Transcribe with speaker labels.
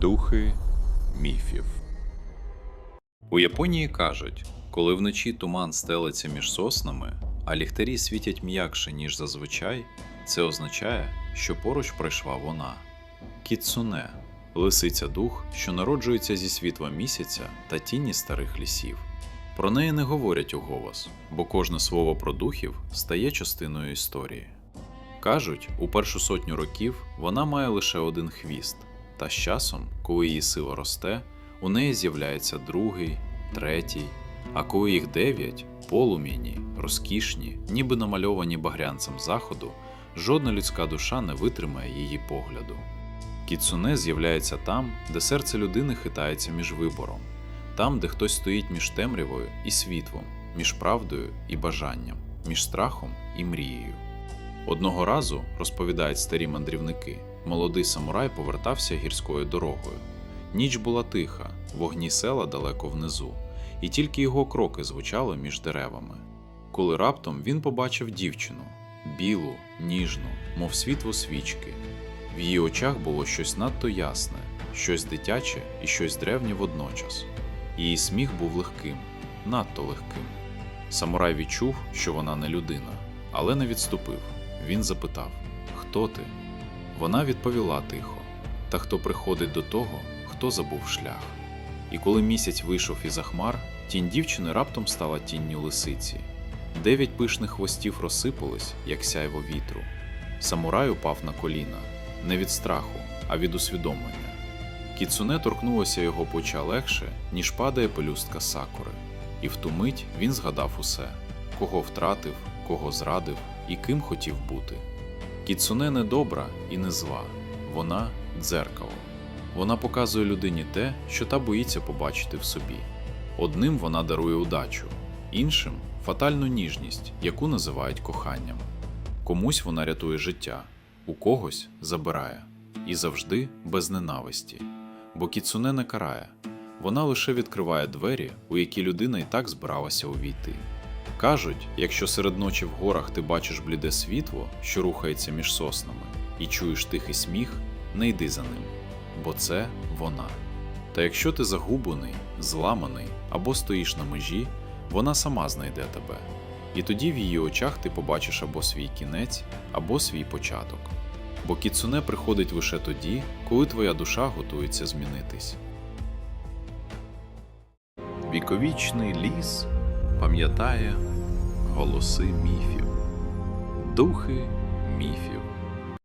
Speaker 1: Духи міфів. У Японії кажуть, коли вночі туман стелиться між соснами, а ліхтарі світять м'якше, ніж зазвичай, це означає, що поруч пройшла вона. Кіцуне лисиця дух, що народжується зі світла місяця та тіні старих лісів. Про неї не говорять уголос, бо кожне слово про духів стає частиною історії. Кажуть, у першу сотню років вона має лише один хвіст, та з часом, коли її сила росте, у неї з'являється другий, третій, а коли їх дев'ять, полум'яні, розкішні, ніби намальовані багрянцем заходу, жодна людська душа не витримає її погляду. Кіцуне з'являється там, де серце людини хитається між вибором, там, де хтось стоїть між темрявою і світлом, між правдою і бажанням, між страхом і мрією. Одного разу, розповідають старі мандрівники, молодий самурай повертався гірською дорогою. Ніч була тиха, вогні села далеко внизу, і тільки його кроки звучали між деревами. Коли раптом він побачив дівчину білу, ніжну, мов світло свічки. В її очах було щось надто ясне, щось дитяче і щось древнє водночас. Її сміх був легким, надто легким. Самурай відчув, що вона не людина, але не відступив. Він запитав: Хто ти? Вона відповіла тихо: Та хто приходить до того, хто забув шлях. І коли місяць вийшов із хмар, тінь дівчини раптом стала тінню лисиці. Дев'ять пишних хвостів розсипались, як сяйво вітру. Самурай упав на коліна не від страху, а від усвідомлення. Кіцуне торкнулося його плеча легше, ніж падає пелюстка сакури, і в ту мить він згадав усе кого втратив, кого зрадив і ким хотів бути. Кіцуне не добра і не зла, вона дзеркало. Вона показує людині те, що та боїться побачити в собі. Одним вона дарує удачу, іншим фатальну ніжність, яку називають коханням. Комусь вона рятує життя, у когось забирає, і завжди без ненависті. Бо кіцуне не карає, вона лише відкриває двері, у які людина і так збиралася увійти. Кажуть, якщо серед ночі в горах ти бачиш бліде світло, що рухається між соснами, і чуєш тихий сміх, не йди за ним, бо це вона. Та якщо ти загублений, зламаний або стоїш на межі, вона сама знайде тебе. І тоді в її очах ти побачиш або свій кінець, або свій початок. Бо кіцуне приходить лише тоді, коли твоя душа готується змінитись. Віковічний ліс пам'ятає голоси міфів, духи міфів.